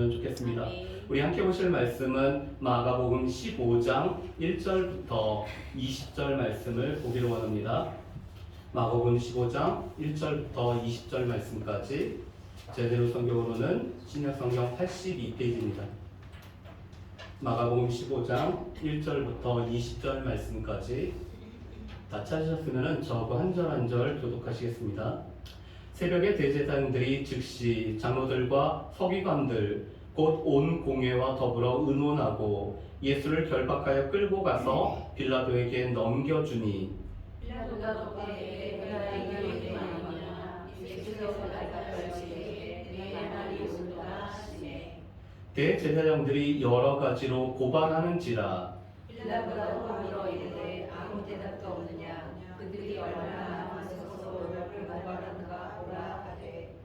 되었으면 좋겠습니다. 아멘. 우리 함께 보실 말씀은 마가복음 15장 1절부터 20절 말씀을 보기로 원합니다. 마가복음 15장 1절부터 20절 말씀까지 제대로 성경으로는 신약 성경 82페이지입니다. 마가복음 15장 1절부터 20절 말씀까지 다 찾으셨으면 저거 한 절 한 절 교독하시겠습니다. 새벽에 대제사장들이 즉시 장로들과 서기관들 곧 온 공회와 더불어 의논하고 예수를 결박하여 끌고 가서 빌라도에게 넘겨주니 대제사장들이 여러 가지로 고발하는지라 빌라도가 또 물어 이르되 아무 대답도 없느냐 그들이 얼마나 많아서 너를 고발하는가 보라 하되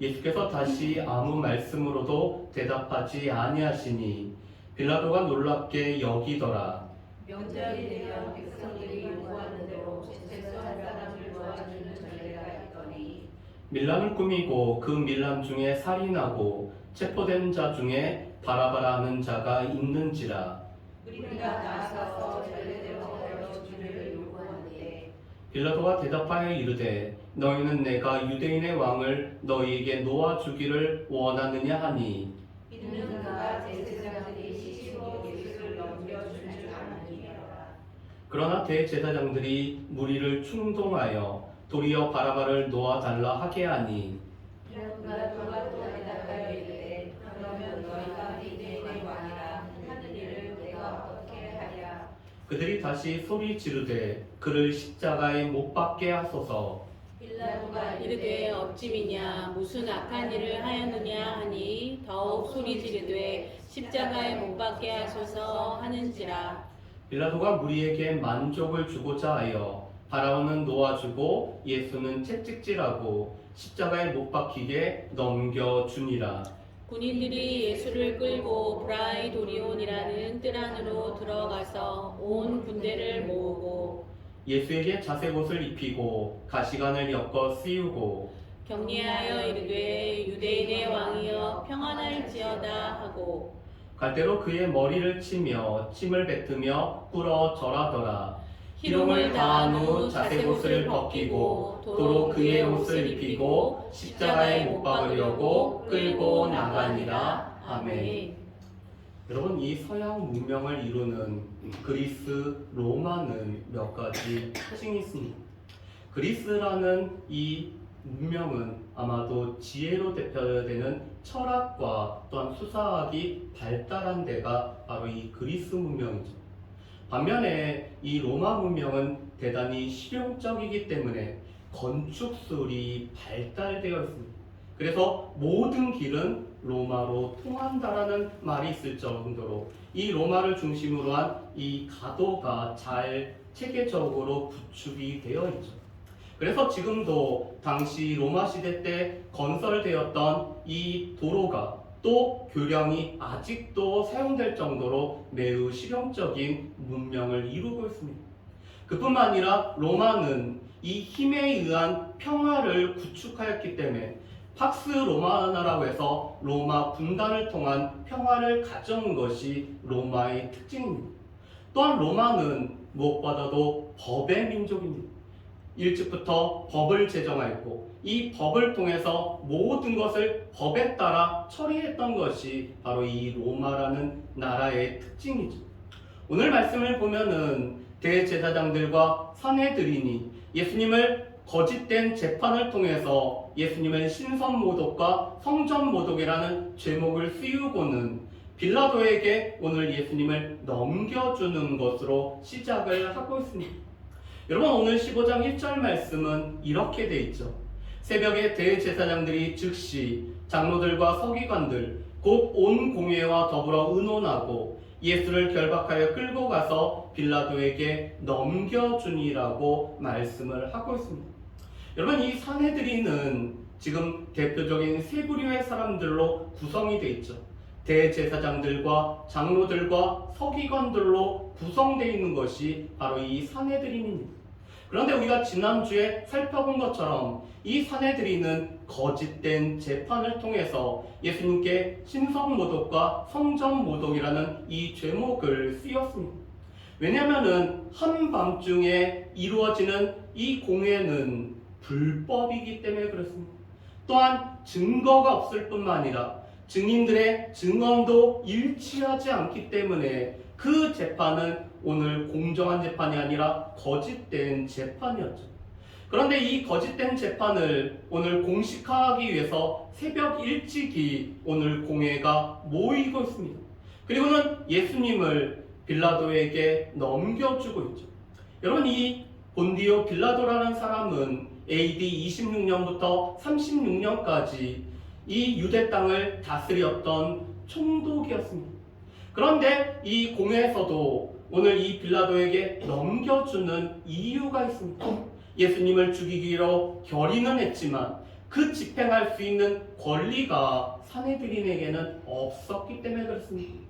예수께서 다시 아무 말씀으로도 대답하지 아니하시니 빌라도가 놀랍게 여기더라. 명절이 되면 백성들이 요구하는 대로 제사장 사람을 도와주는 전례가 있더니 밀람을 꾸미고 그 밀람 중에 살인하고 체포된 자 중에 바라바라는 자가 있는지라. 우리가 나아가서 전례대로 하여 주를 요구하는데 빌라도가 대답하여 이르되 너희는 내가 유대인의 왕을 너희에게 놓아 주기를 원하느냐 하니? 이는 그가 제사장들이 시시로 예수를 넘겨준 줄 아느니라. 그러나 대제사장들이 무리를 충동하여 도리어 바라바를 놓아 달라 하게 하니? 빌라도가 또 대답하여 이르되 그러면 너희가 유대인의 왕이라 하는 일을 내가 어떻게 하랴? 그들이 다시 소리 지르되 그를 십자가에 못 박게 하소서 빌라도가 이르되 어찌미냐? 무슨 악한 일을 하였느냐? 하니 더욱 소리 지르되 십자가에 못 박게 하소서 하는지라. 빌라도가 무리에게 만족을 주고자 하여 바라오는 놓아주고 예수는 채찍질하고 십자가에 못 박히게 넘겨주니라. 군인들이 예수를 끌고 브라이 도리온이라는 뜰 안으로 들어가서 온 군대를 모으고 예수에게 자색 옷을 입히고 가시관을 엮어 씌우고 격리하여 이르되 유대인의 왕이여 평안할지어다 하고 갈대로 그의 머리를 치며 침을 뱉으며 꿇어 절하더라 희롱을 다한 후 자색 옷을 벗기고 도로 그의 옷을 입히고 십자가에 못 박으려고 끌고 나가니라 아멘. 여러분 이 서양 문명을 이루는 그리스 로마는 몇 가지 특징이 있습니다. 그리스라는 이 문명은 아마도 지혜로 대표되는 철학과 또한 수사학이 발달한 데가 바로 이 그리스 문명이죠. 반면에 이 로마 문명은 대단히 실용적이기 때문에 건축술이 발달되어 있습니다. 그래서 모든 길은 로마로 통한다라는 말이 있을 정도로 이 로마를 중심으로 한 이 가도가 잘 체계적으로 구축이 되어 있죠. 그래서 지금도 당시 로마 시대 때 건설되었던 이 도로가 또 교량이 아직도 사용될 정도로 매우 실용적인 문명을 이루고 있습니다. 그뿐만 아니라 로마는 이 힘에 의한 평화를 구축하였기 때문에 팍스 로마나라고 해서 로마 분단을 통한 평화를 가져온 것이 로마의 특징입니다. 또한 로마는 무엇보다도 법의 민족입니다. 일찍부터 법을 제정하였고 이 법을 통해서 모든 것을 법에 따라 처리했던 것이 바로 이 로마라는 나라의 특징이죠. 오늘 말씀을 보면은 대제사장들과 사내들이니 예수님을 거짓된 재판을 통해서 예수님의 신선 모독과 성전 모독이라는 제목을 씌우고는 빌라도에게 오늘 예수님을 넘겨주는 것으로 시작을 하고 있습니다. 여러분 오늘 15장 1절 말씀은 이렇게 돼 있죠. 새벽에 대제사장들이 즉시 장로들과 서기관들 곧 온 공회와 더불어 의논하고 예수를 결박하여 끌고 가서 빌라도에게 넘겨주니라고 말씀을 하고 있습니다. 여러분 이 사내들이는 지금 대표적인 세 부류의 사람들로 구성이 돼 있죠. 대제사장들과 장로들과 서기관들로 구성되어 있는 것이 바로 이 사내들입니다. 그런데 우리가 지난주에 살펴본 것처럼 이 사내들이는 거짓된 재판을 통해서 예수님께 신성모독과 성전모독이라는 이 죄목을 쓰였습니다. 왜냐하면 한밤중에 이루어지는 이 공회는 불법이기 때문에 그렇습니다. 또한 증거가 없을 뿐만 아니라 증인들의 증언도 일치하지 않기 때문에 그 재판은 오늘 공정한 재판이 아니라 거짓된 재판이었죠. 그런데 이 거짓된 재판을 오늘 공식화하기 위해서 새벽 일찍이 오늘 공회가 모이고 있습니다. 그리고는 예수님을 빌라도에게 넘겨주고 있죠. 여러분 이 본디오 빌라도라는 사람은 AD 26년부터 36년까지 이 유대 땅을 다스렸던 총독이었습니다. 그런데 이 공회에서도 오늘 이 빌라도에게 넘겨주는 이유가 있습니다. 예수님을 죽이기로 결의는 했지만 그 집행할 수 있는 권리가 사내들인에게는 없었기 때문에 그렇습니다.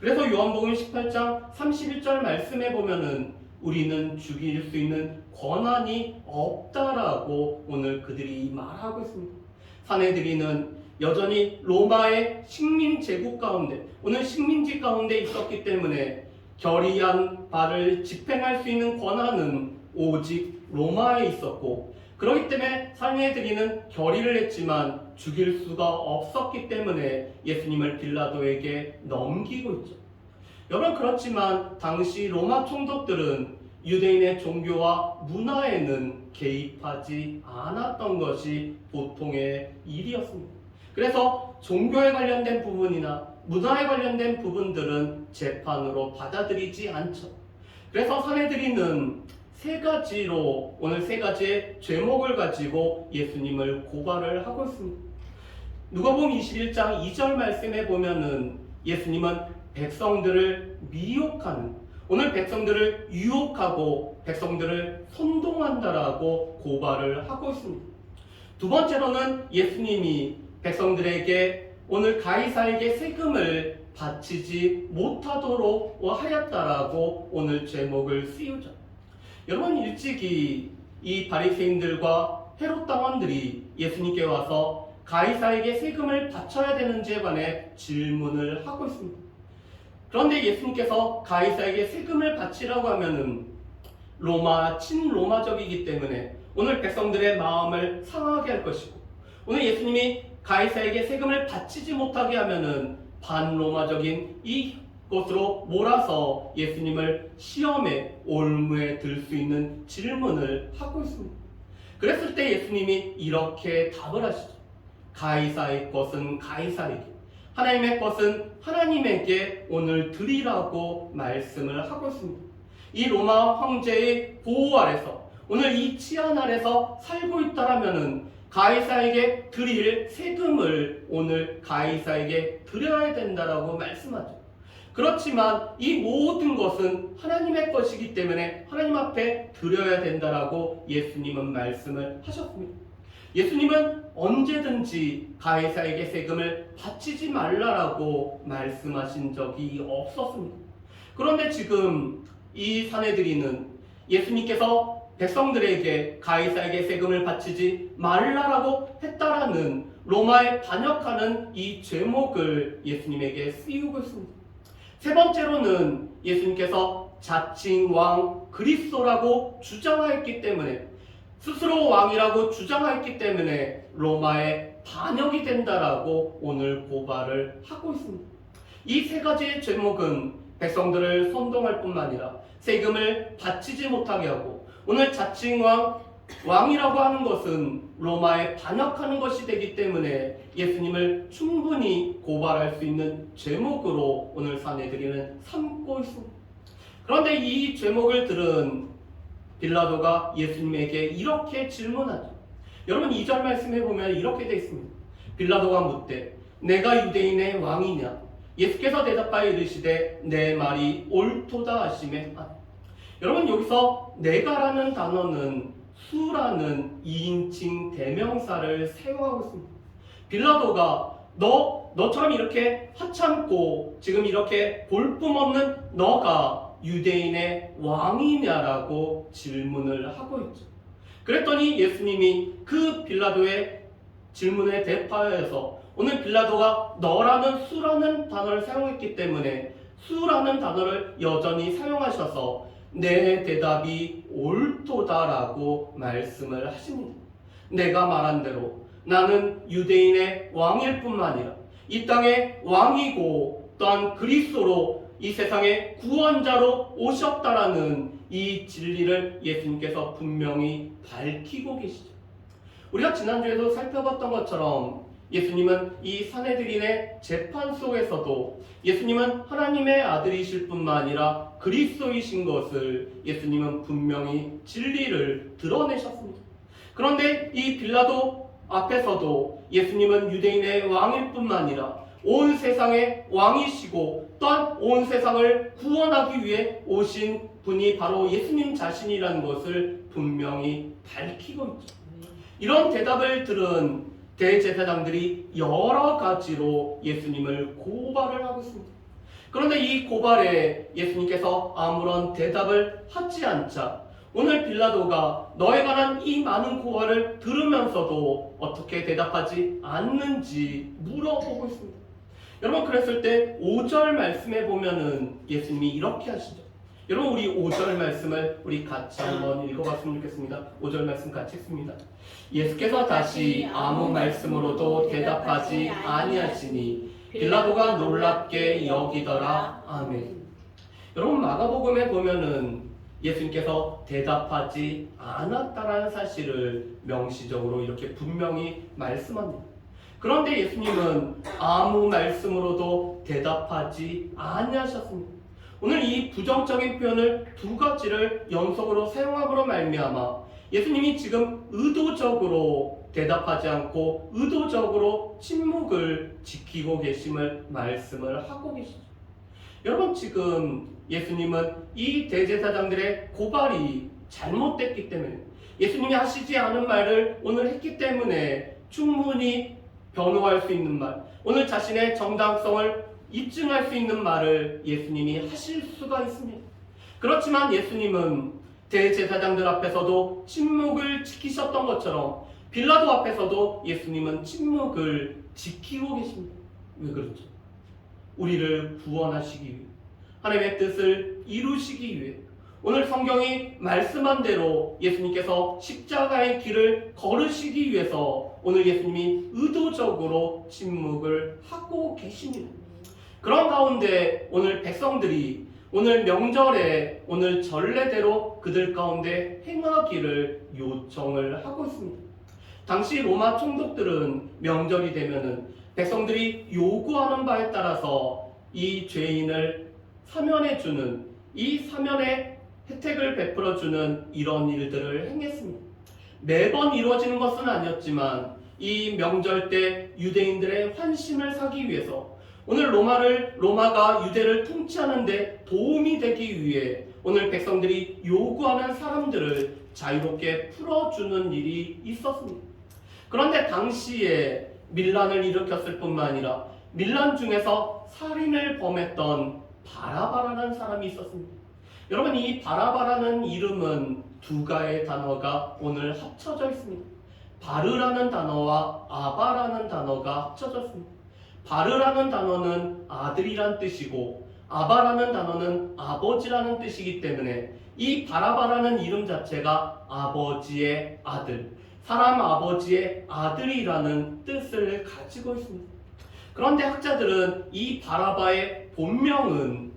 그래서 요한복음 18장 31절 말씀에 보면은 우리는 죽일 수 있는 권한이 없다라고 오늘 그들이 말하고 있습니다. 사내들이는 여전히 로마의 식민 제국 가운데 오늘 식민지 가운데 있었기 때문에 결의한 바를 집행할 수 있는 권한은 오직 로마에 있었고 그렇기 때문에 사내들이는 결의를 했지만 죽일 수가 없었기 때문에 예수님을 빌라도에게 넘기고 있죠. 여러분 그렇지만 당시 로마 총독들은 유대인의 종교와 문화에는 개입하지 않았던 것이 보통의 일이었습니다. 그래서 종교에 관련된 부분이나 문화에 관련된 부분들은 재판으로 받아들이지 않죠. 그래서 사내들이는 세 가지로 오늘 세 가지의 죄목을 가지고 예수님을 고발을 하고 있습니다. 누가복음 21장 2절 말씀에 보면은 예수님은 백성들을 미혹하는 오늘 백성들을 유혹하고 백성들을 선동한다라고 고발을 하고 있습니다. 두 번째로는 예수님이 백성들에게 오늘 가이사에게 세금을 바치지 못하도록 하였다라고 오늘 제목을 씌우죠. 여러분 일찍이 이 바리새인들과 헤롯 당원들이 예수님께 와서 가이사에게 세금을 바쳐야 되는지에 관해 질문을 하고 있습니다. 그런데 예수님께서 가이사에게 세금을 바치라고 하면은 로마 친로마적이기 때문에 오늘 백성들의 마음을 상하게 할 것이고 오늘 예수님이 가이사에게 세금을 바치지 못하게 하면은 반로마적인 이것으로 몰아서 예수님을 시험에 올무에 들 수 있는 질문을 하고 있습니다. 그랬을 때 예수님이 이렇게 답을 하시죠. 가이사의 것은 가이사에게, 하나님의 것은 하나님에게 오늘 드리라고 말씀을 하고 있습니다. 이 로마 황제의 보호 아래서 오늘 이 치안 아래서 살고 있다라면은 가이사에게 드릴 세금을 오늘 가이사에게 드려야 된다라고 말씀하죠. 그렇지만 이 모든 것은 하나님의 것이기 때문에 하나님 앞에 드려야 된다라고 예수님은 말씀을 하셨습니다. 예수님은 언제든지 가이사에게 세금을 바치지 말라라고 말씀하신 적이 없었습니다. 그런데 지금 이 사내들이는 예수님께서 백성들에게 가이사에게 세금을 바치지 말라라고 했다라는 로마에 반역하는 이 죄목을 예수님에게 씌우고 있습니다. 세 번째로는 예수님께서 자칭 왕 그리스도라고 주장하였기 때문에 스스로 왕이라고 주장하였기 때문에 로마에 반역이 된다라고 오늘 고발을 하고 있습니다. 이 세 가지의 죄목은 백성들을 선동할 뿐만 아니라 세금을 바치지 못하게 하고 오늘 자칭 왕 왕이라고 하는 것은 로마에 반역하는 것이 되기 때문에 예수님을 충분히 고발할 수 있는 죄목으로 오늘 사내들이는 삼고 있습니다. 그런데 이 죄목을 들은 빌라도가 예수님에게 이렇게 질문하죠. 여러분 2절 말씀해 보면 이렇게 되어 있습니다. 빌라도가 묻되 내가 유대인의 왕이냐? 예수께서 대답하여 이르시되 내 말이 옳도다 하심에 아. 여러분 여기서 내가라는 단어는 수라는 2인칭 대명사를 사용하고 있습니다. 빌라도가 너 너처럼 이렇게 하찮고 지금 이렇게 볼품없는 너가 유대인의 왕이냐라고 질문을 하고 있죠. 그랬더니 예수님이 그 빌라도의 질문에 대파해서 오늘 빌라도가 너라는 수라는 단어를 사용했기 때문에 수라는 단어를 여전히 사용하셔서 내 대답이 옳도다라고 말씀을 하십니다. 내가 말한 대로 나는 유대인의 왕일 뿐만 아니라 이 땅의 왕이고 또한 그리스도로 이 세상의 구원자로 오셨다라는 이 진리를 예수님께서 분명히 밝히고 계시죠. 우리가 지난주에도 살펴봤던 것처럼 예수님은 이 사내들인의 재판 속에서도 예수님은 하나님의 아들이실 뿐만 아니라 그리스도이신 것을 예수님은 분명히 진리를 드러내셨습니다. 그런데 이 빌라도 앞에서도 예수님은 유대인의 왕일 뿐만 아니라 온 세상의 왕이시고 또한 온 세상을 구원하기 위해 오신 분이 바로 예수님 자신이라는 것을 분명히 밝히고 있죠. 이런 대답을 들은 대제사장들이 여러 가지로 예수님을 고발을 하고 있습니다. 그런데 이 고발에 예수님께서 아무런 대답을 하지 않자 오늘 빌라도가 너에 관한 이 많은 고발을 들으면서도 어떻게 대답하지 않는지 물어보고 있습니다. 여러분 그랬을 때 5절 말씀에 보면은 예수님이 이렇게 하시죠. 여러분 우리 5절 말씀을 우리 같이 한번 읽어봤으면 좋겠습니다. 5절 말씀 같이 읽습니다. 예수께서 다시 아무 말씀으로도 대답하지 아니하시니 빌라도가 놀랍게 여기더라. 아멘. 여러분 마가복음에 보면은 예수님께서 대답하지 않았다라는 사실을 명시적으로 이렇게 분명히 말씀합니다. 그런데 예수님은 아무 말씀으로도 대답하지 아니하셨습니다. 오늘 이 부정적인 표현을 두 가지를 연속으로 사용함으로 말미암아 예수님이 지금 의도적으로 대답하지 않고 의도적으로 침묵을 지키고 계심을 말씀을 하고 계시죠. 여러분 지금 예수님은 이 대제사장들의 고발이 잘못됐기 때문에 예수님이 하시지 않은 말을 오늘 했기 때문에 충분히 변호할 수 있는 말, 오늘 자신의 정당성을 입증할 수 있는 말을 예수님이 하실 수가 있습니다. 그렇지만 예수님은 대제사장들 앞에서도 침묵을 지키셨던 것처럼 빌라도 앞에서도 예수님은 침묵을 지키고 계십니다. 왜 그렇죠? 우리를 구원하시기 위해 하나님의 뜻을 이루시기 위해 오늘 성경이 말씀한 대로 예수님께서 십자가의 길을 걸으시기 위해서 오늘 예수님이 의도적으로 침묵을 하고 계십니다. 그런 가운데 오늘 백성들이 오늘 명절에 오늘 전례대로 그들 가운데 행하기를 요청을 하고 있습니다. 당시 로마 총독들은 명절이 되면은 백성들이 요구하는 바에 따라서 이 죄인을 사면해 주는 이 사면의 혜택을 베풀어 주는 이런 일들을 행했습니다. 매번 이루어지는 것은 아니었지만 이 명절 때 유대인들의 환심을 사기 위해서 오늘 로마를 로마가 유대를 통치하는데 도움이 되기 위해 오늘 백성들이 요구하는 사람들을 자유롭게 풀어주는 일이 있었습니다. 그런데 당시에 밀란을 일으켰을 뿐만 아니라 밀란 중에서 살인을 범했던 바라바라는 사람이 있었습니다. 여러분 이 바라바라는 이름은 두 가의 단어가 오늘 합쳐져 있습니다. 바르라는 단어와 아바라는 단어가 합쳐졌습니다. 바르라는 단어는 아들이란 뜻이고 아바라는 단어는 아버지라는 뜻이기 때문에 이 바라바라는 이름 자체가 아버지의 아들, 사람 아버지의 아들이라는 뜻을 가지고 있습니다. 그런데 학자들은 이 바라바의 본명은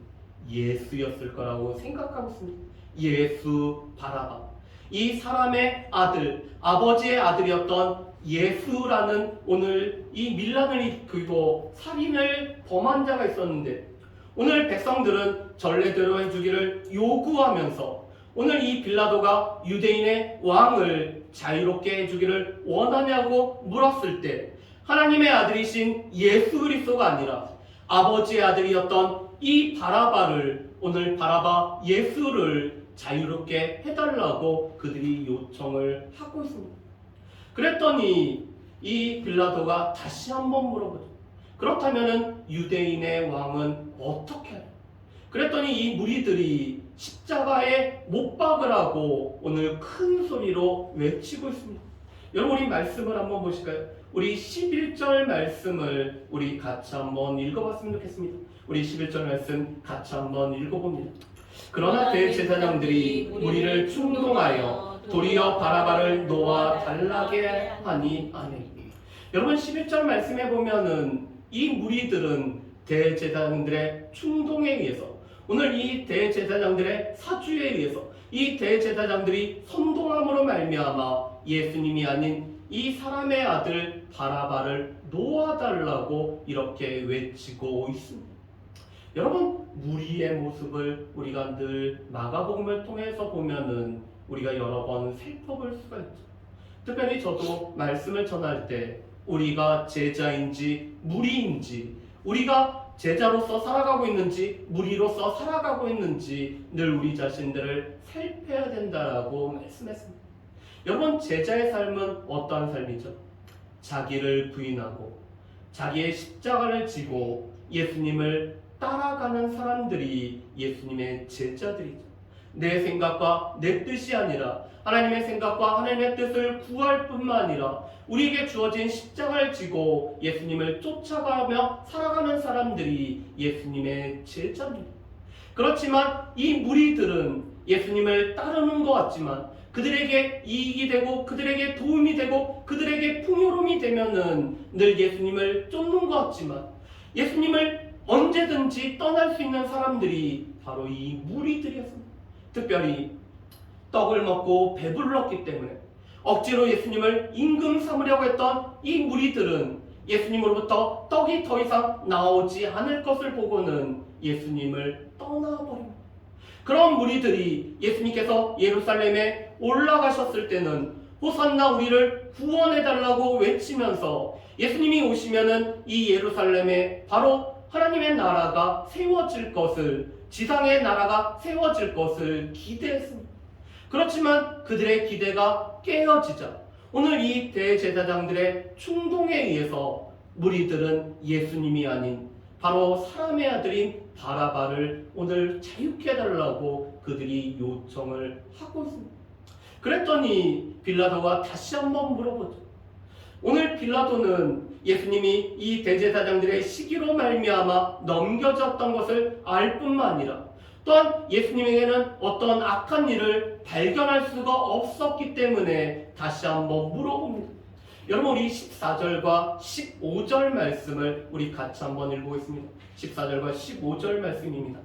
예수였을 거라고 생각하고 있습니다. 예수 바라바. 이 사람의 아들, 아버지의 아들이었던 예수라는 오늘 이 밀란을 일으키고 살인을 범한 자가 있었는데 오늘 백성들은 전례대로 해주기를 요구하면서 오늘 이 빌라도가 유대인의 왕을 자유롭게 해주기를 원하냐고 물었을 때 하나님의 아들이신 예수 그리스도가 아니라 아버지의 아들이었던 이 바라바를 오늘 바라바 예수를 자유롭게 해달라고 그들이 요청을 하고 있습니다. 그랬더니 이 빌라도가 다시 한번 물어보죠. 그렇다면은 유대인의 왕은 어떻게 하냐? 그랬더니 이 무리들이 십자가에 못 박으라고 오늘 큰 소리로 외치고 있습니다. 여러분 우리 말씀을 한번 보실까요? 우리 11절 말씀을 우리 같이 한번 읽어봤으면 좋겠습니다. 우리 11절 말씀 같이 한번 읽어봅니다. 그러나 대제사장들이 무리를 충동하여 도리어 바라바를 놓아 달라게 하니 아니. 여러분 11절 말씀에 보면은 이 무리들은 대제사장들의 충동에 의해서 오늘 이 대제사장들의 사주에 의해서 이 대제사장들이 선동함으로 말미암아 예수님이 아닌 이 사람의 아들 바라바를 놓아달라고 이렇게 외치고 있습니다. 여러분 무리의 모습을 우리가 늘 마가복음을 통해서 보면은 우리가 여러 번 살펴볼 수가 있죠. 특별히 저도 말씀을 전할 때 우리가 제자인지 무리인지 우리가 제자로서 살아가고 있는지 무리로서 살아가고 있는지 늘 우리 자신들을 살펴야 된다라고 말씀했습니다. 여러분 제자의 삶은 어떠한 삶이죠? 자기를 부인하고 자기의 십자가를 지고 예수님을 따라가는 사람들이 예수님의 제자들이죠. 내 생각과 내 뜻이 아니라 하나님의 생각과 하나님의 뜻을 구할 뿐만 아니라 우리에게 주어진 십자가를 지고 예수님을 쫓아가며 살아가는 사람들이 예수님의 제자입니다. 그렇지만 이 무리들은 예수님을 따르는 것 같지만 그들에게 이익이 되고 그들에게 도움이 되고 그들에게 풍요로움이 되면은 늘 예수님을 쫓는 것 같지만 예수님을 언제든지 떠날 수 있는 사람들이 바로 이 무리들이었습니다. 특별히 떡을 먹고 배불렀기 때문에 억지로 예수님을 임금 삼으려고 했던 이 무리들은 예수님으로부터 떡이 더 이상 나오지 않을 것을 보고는 예수님을 떠나버립니다. 그런 무리들이 예수님께서 예루살렘에 올라가셨을 때는 호산나 우리를 구원해달라고 외치면서 예수님이 오시면은 이 예루살렘에 바로 하나님의 나라가 세워질 것을 지상의 나라가 세워질 것을 기대했습니다. 그렇지만 그들의 기대가 깨어지자 오늘 이 대제사장들의 충동에 의해서 무리들은 예수님이 아닌 바로 사람의 아들인 바라바를 오늘 자유케 해달라고 그들이 요청을 하고 있습니다. 그랬더니 빌라도가 다시 한번 물어보죠. 오늘 빌라도는 예수님이 이 대제사장들의 시기로 말미암아 넘겨졌던 것을 알 뿐만 아니라 또한 예수님에게는 어떤 악한 일을 발견할 수가 없었기 때문에 다시 한번 물어봅니다. 여러분 우리 14절과 15절 말씀을 우리 같이 한번 읽어보겠습니다. 14절과 15절 말씀입니다.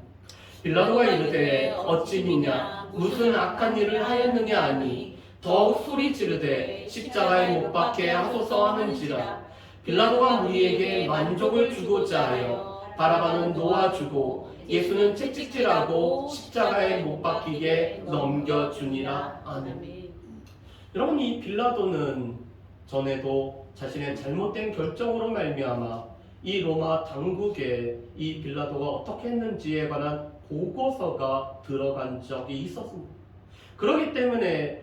빌라도가 이르되 어찌 믿냐? 무슨 악한 일을 하였느냐 하니? 더욱 소리 지르되 십자가에 못 박게 하소서 하는지라. 빌라도가 무리에게 만족을 주고자 하여 바라바는 놓아주고 예수는 채찍질하고 십자가에 못 박히게 넘겨주니라. 아멘. 여러분 이 빌라도는 전에도 자신의 잘못된 결정으로 말미암아 이 로마 당국에 이 빌라도가 어떻게 했는지에 관한 보고서가 들어간 적이 있었습니다. 그렇기 때문에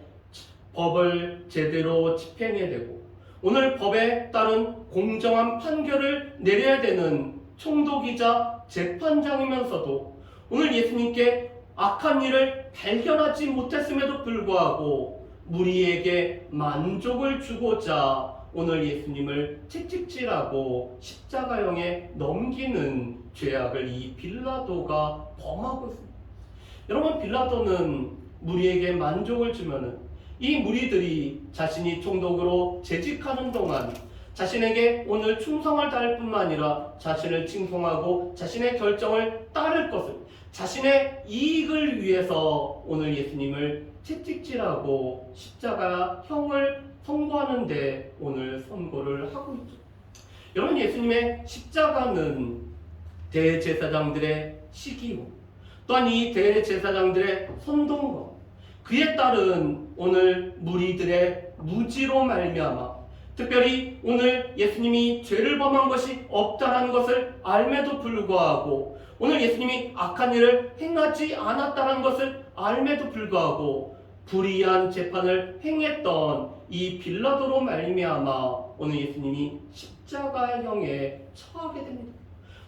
법을 제대로 집행해야 되고 오늘 법에 따른 공정한 판결을 내려야 되는 총독이자 재판장이면서도 오늘 예수님께 악한 일을 발견하지 못했음에도 불구하고 무리에게 만족을 주고자 오늘 예수님을 채찍질하고 십자가형에 넘기는 죄악을 이 빌라도가 범하고 있습니다. 여러분 빌라도는 무리에게 만족을 주면은 이 무리들이 자신이 총독으로 재직하는 동안 자신에게 오늘 충성을 다할 뿐만 아니라 자신을 칭송하고 자신의 결정을 따를 것을 자신의 이익을 위해서 오늘 예수님을 채찍질하고 십자가 형을 선고하는데 오늘 선고를 하고 있죠. 여러분 예수님의 십자가는 대제사장들의 시기요. 또한 이 대제사장들의 선동과 그에 따른 오늘 무리들의 무지로 말미암아 특별히 오늘 예수님이 죄를 범한 것이 없다는 것을 알매도 불구하고 오늘 예수님이 악한 일을 행하지 않았다는 것을 알매도 불구하고 불의한 재판을 행했던 이 빌라도로 말미암아 오늘 예수님이 십자가형에 처하게 됩니다.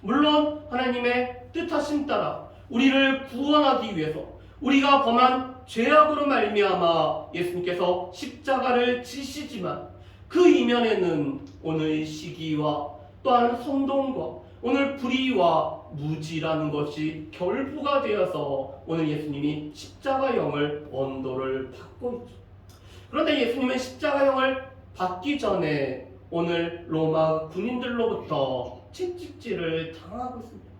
물론 하나님의 뜻하심 따라 우리를 구원하기 위해서 우리가 범한 죄악으로 말미암아 예수님께서 십자가를 지시지만 그 이면에는 오늘 시기와 또한 선동과 오늘 불의와 무지라는 것이 결부가 되어서 오늘 예수님이 십자가형을 언도를 받고 있죠. 그런데 예수님은 십자가형을 받기 전에 오늘 로마 군인들로부터 채찍질을 당하고 있습니다.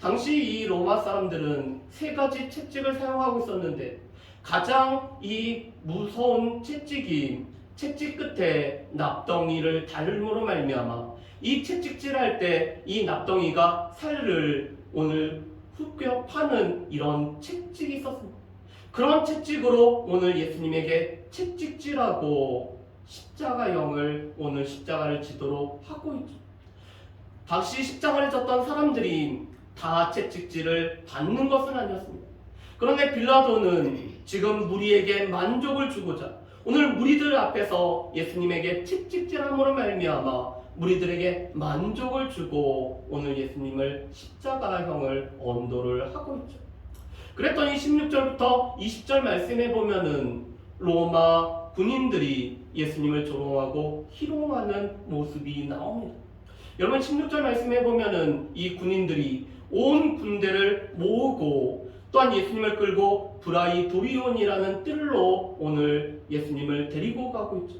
당시 이 로마 사람들은 세 가지 채찍을 사용하고 있었는데 가장 이 무서운 채찍이 채찍 끝에 납덩이를 달므로 말미암아 이 채찍질할 때 이 납덩이가 살을 오늘 흡겨 파는 이런 채찍이 있었습니다. 그런 채찍으로 오늘 예수님에게 채찍질하고 십자가형을 오늘 십자가를 지도록 하고 있죠. 당시 십자가를 졌던 사람들이 다 채찍질을 받는 것은 아니었습니다. 그런데 빌라도는 지금 무리에게 만족을 주고자 오늘 무리들 앞에서 예수님에게 채찍질함으로 말미암아 무리들에게 만족을 주고 오늘 예수님을 십자가형을 언도를 하고 있죠. 그랬더니 16절부터 20절 말씀해 보면은 로마 군인들이 예수님을 조롱하고 희롱하는 모습이 나옵니다. 여러분 16절 말씀해 보면은 이 군인들이 온 군대를 모으고 또한 예수님을 끌고 브라이 도리온이라는 뜰로 오늘 예수님을 데리고 가고 있죠.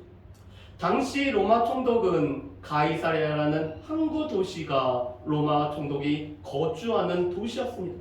당시 로마 총독은 가이사레아라는 항구 도시가 로마 총독이 거주하는 도시였습니다.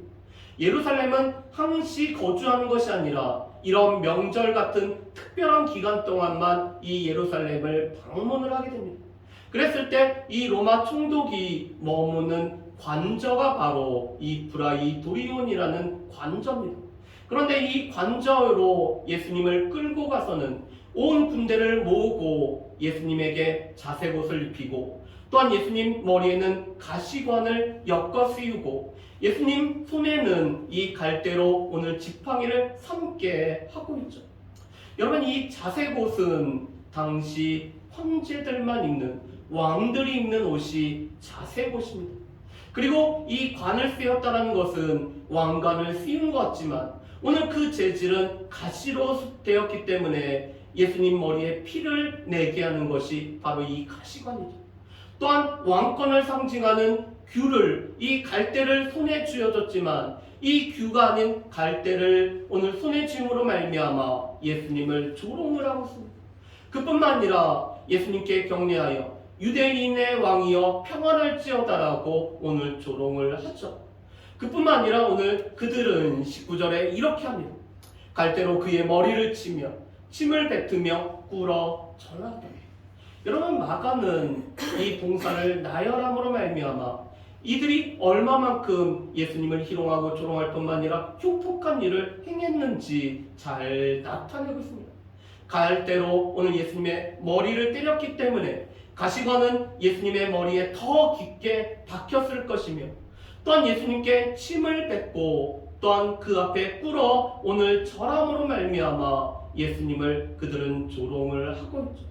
예루살렘은 항시 거주하는 것이 아니라 이런 명절 같은 특별한 기간 동안만 이 예루살렘을 방문을 하게 됩니다. 그랬을 때 이 로마 총독이 머무는 관저가 바로 이 브라이 도리온이라는 관저입니다. 그런데 이 관저로 예수님을 끌고 가서는 온 군대를 모으고 예수님에게 자색옷을 입히고 또한 예수님 머리에는 가시관을 엮어 씌우고 예수님 손에는 이 갈대로 오늘 지팡이를 삼게 하고 있죠. 여러분 이 자색옷은 당시 황제들만 입는 왕들이 입는 옷이 자색옷입니다. 그리고 이 관을 씌웠다는 것은 왕관을 씌운 것 같지만 오늘 그 재질은 가시로 되었기 때문에 예수님 머리에 피를 내게 하는 것이 바로 이 가시관이죠. 또한 왕권을 상징하는 귤을 이 갈대를 손에 쥐어줬지만 이 귤가 아닌 갈대를 오늘 손에 쥐므로 말미암아 예수님을 조롱을 하고 있습니다. 그뿐만 아니라 예수님께 격려하여 유대인의 왕이여 평안할지어다라고 오늘 조롱을 하죠. 그뿐만 아니라 오늘 그들은 19절에 이렇게 합니다. 갈대로 그의 머리를 치며 침을 뱉으며 꿇어 전하다. 여러분 마가는 이 동사를 나열함으로 말미암아 이들이 얼마만큼 예수님을 희롱하고 조롱할 뿐만 아니라 흉폭한 일을 행했는지 잘 나타내고 있습니다. 갈대로 오늘 예수님의 머리를 때렸기 때문에 가시관은 예수님의 머리에 더 깊게 박혔을 것이며 또한 예수님께 침을 뱉고 또한 그 앞에 꿇어 오늘 절함으로 말미암아 예수님을 그들은 조롱을 하고 있죠.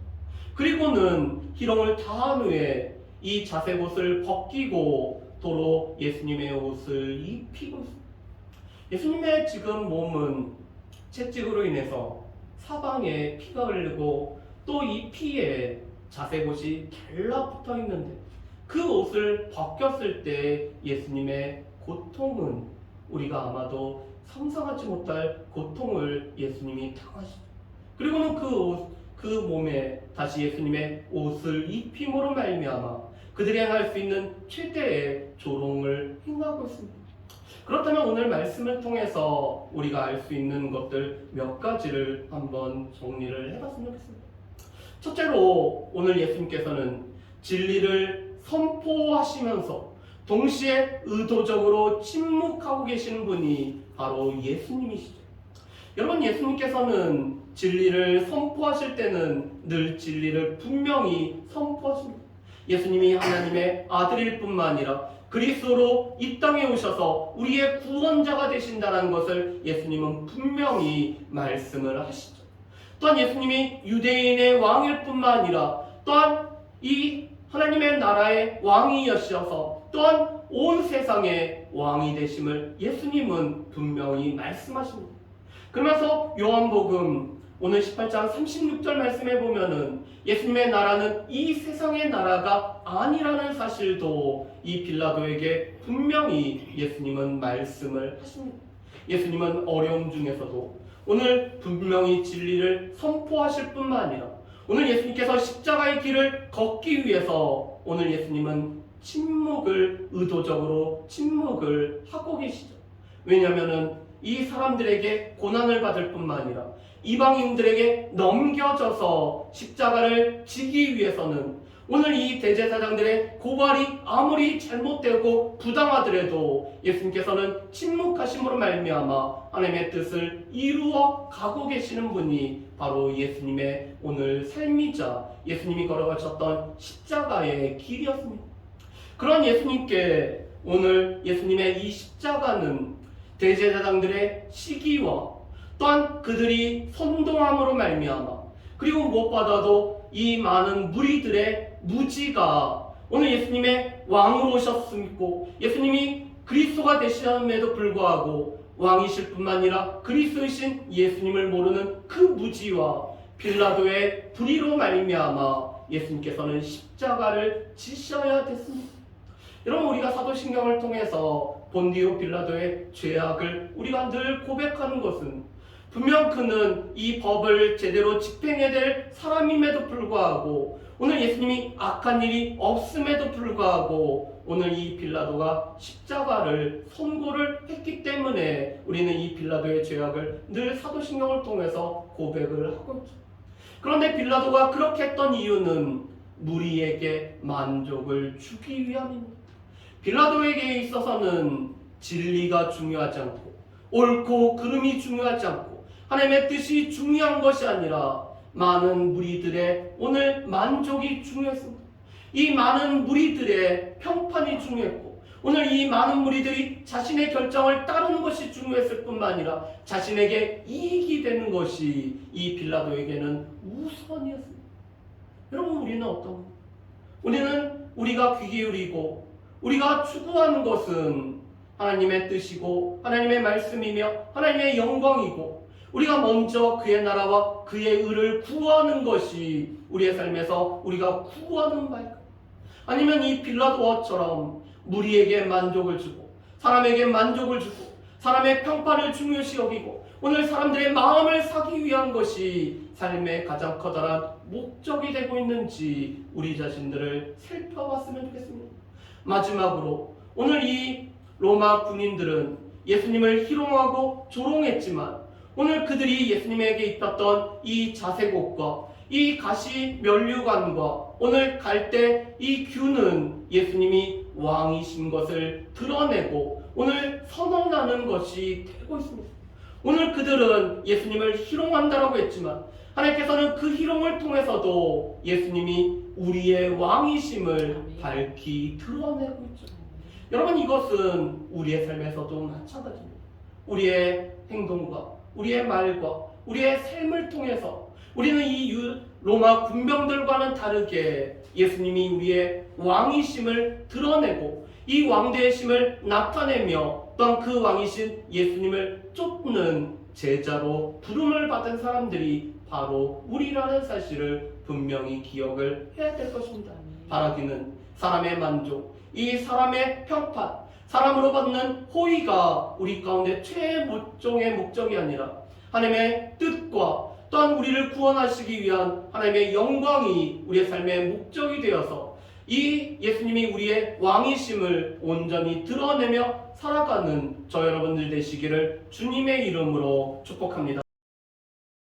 그리고는 희롱을 다한 후에 이 자색 옷을 벗기고 도로 예수님의 옷을 입히고 있습니다. 예수님의 지금 몸은 채찍으로 인해서 사방에 피가 흘리고 또 이 피에 자색옷이 달라붙어 있는데 그 옷을 벗겼을 때 예수님의 고통은 우리가 아마도 상상하지 못할 고통을 예수님이 당하시죠. 그리고는 그 옷, 그 몸에 다시 예수님의 옷을 입힘으로 말미암아 그들이 행할 수 있는 최대의 조롱을 행하고 있습니다. 그렇다면 오늘 말씀을 통해서 우리가 알 수 있는 것들 몇 가지를 한번 정리를 해봤으면 좋겠습니다. 첫째로 오늘 예수님께서는 진리를 선포하시면서 동시에 의도적으로 침묵하고 계시는 분이 바로 예수님이시죠. 여러분 예수님께서는 진리를 선포하실 때는 늘 진리를 분명히 선포하십니다. 예수님이 하나님의 아들일 뿐만 아니라 그리스도로 이 땅에 오셔서 우리의 구원자가 되신다는 것을 예수님은 분명히 말씀을 하시죠. 또한 예수님이 유대인의 왕일 뿐만 아니라 또한 이 하나님의 나라의 왕이셔서 또한 온 세상의 왕이 되심을 예수님은 분명히 말씀하십니다. 그러면서 요한복음 오늘 18장 36절 말씀에 보면은 예수님의 나라는 이 세상의 나라가 아니라는 사실도 이 빌라도에게 분명히 예수님은 말씀을 하십니다. 예수님은 어려움 중에서도 오늘 분명히 진리를 선포하실 뿐만 아니라 오늘 예수님께서 십자가의 길을 걷기 위해서 오늘 예수님은 침묵을 의도적으로 침묵을 하고 계시죠. 왜냐하면은 이 사람들에게 고난을 받을 뿐만 아니라 이방인들에게 넘겨져서 십자가를 지기 위해서는 오늘 이 대제사장들의 고발이 아무리 잘못되고 부당하더라도 예수님께서는 침묵하심으로 말미암아 하나님의 뜻을 이루어 가고 계시는 분이 바로 예수님의 오늘 삶이자 예수님이 걸어가셨던 십자가의 길이었습니다. 그런 예수님께 오늘 예수님의 이 십자가는 대제사장들의 시기와 또한 그들이 선동함으로 말미암아 그리고 무엇보다도 이 많은 무리들의 무지가 오늘 예수님의 왕으로 오셨음고 예수님이 그리스도가 되시함에도 불구하고 왕이실 뿐만 아니라 그리스도이신 예수님을 모르는 그 무지와 빌라도의 불의로 말미암아 예수님께서는 십자가를 지셔야 됐습니다. 여러분 우리가 사도신경을 통해서 본디오 빌라도의 죄악을 우리가 늘 고백하는 것은 분명 그는 이 법을 제대로 집행해야 될 사람임에도 불구하고 오늘 예수님이 악한 일이 없음에도 불구하고 오늘 이 빌라도가 십자가를 선고를 했기 때문에 우리는 이 빌라도의 죄악을 늘 사도신경을 통해서 고백을 하고 있죠. 그런데 빌라도가 그렇게 했던 이유는 무리에게 만족을 주기 위함입니다. 빌라도에게 있어서는 진리가 중요하지 않고 옳고 그름이 중요하지 않고 하나님의 뜻이 중요한 것이 아니라 많은 무리들의 오늘 만족이 중요했습니다. 이 많은 무리들의 평판이 중요했고 오늘 이 많은 무리들이 자신의 결정을 따르는 것이 중요했을 뿐만 아니라 자신에게 이익이 되는 것이 이 빌라도에게는 우선이었습니다. 여러분 우리는 어떤 우리는 우리가 귀 기울이고 우리가 추구하는 것은 하나님의 뜻이고 하나님의 말씀이며 하나님의 영광이고 우리가 먼저 그의 나라와 그의 의를 구하는 것이 우리의 삶에서 우리가 구하는 바일까? 아니면 이 빌라도처럼 무리에게 만족을 주고 사람에게 만족을 주고 사람의 평판을 중요시 여기고 오늘 사람들의 마음을 사기 위한 것이 삶의 가장 커다란 목적이 되고 있는지 우리 자신들을 살펴봤으면 좋겠습니다. 마지막으로 오늘 이 로마 군인들은 예수님을 희롱하고 조롱했지만 오늘 그들이 예수님에게 입혔던 이 자색옷과 이 가시 면류관과 오늘 갈 때 이 규는 예수님이 왕이신 것을 드러내고 오늘 선언하는 것이 되고 있습니다. 오늘 그들은 예수님을 희롱한다라고 했지만 하나님께서는 그 희롱을 통해서도 예수님이 우리의 왕이심을 밝히 드러내고 있죠. 여러분 이것은 우리의 삶에서도 마찬가지입니다. 우리의 행동과 우리의 말과 우리의 삶을 통해서 우리는 이 유- 로마 군병들과는 다르게 예수님이 우리의 왕이심을 드러내고 이 왕대의심을 나타내며 또한 그 왕이신 예수님을 쫓는 제자로 부름을 받은 사람들이 바로 우리라는 사실을 분명히 기억을 해야 될 것입니다. 바라기는 사람의 만족, 이 사람의 평판, 사람으로 받는 호의가 우리 가운데 최목종의 목적이 아니라 하나님의 뜻과 또한 우리를 구원하시기 위한 하나님의 영광이 우리의 삶의 목적이 되어서 이 예수님이 우리의 왕이심을 온전히 드러내며 살아가는 저 여러분들 되시기를 주님의 이름으로 축복합니다.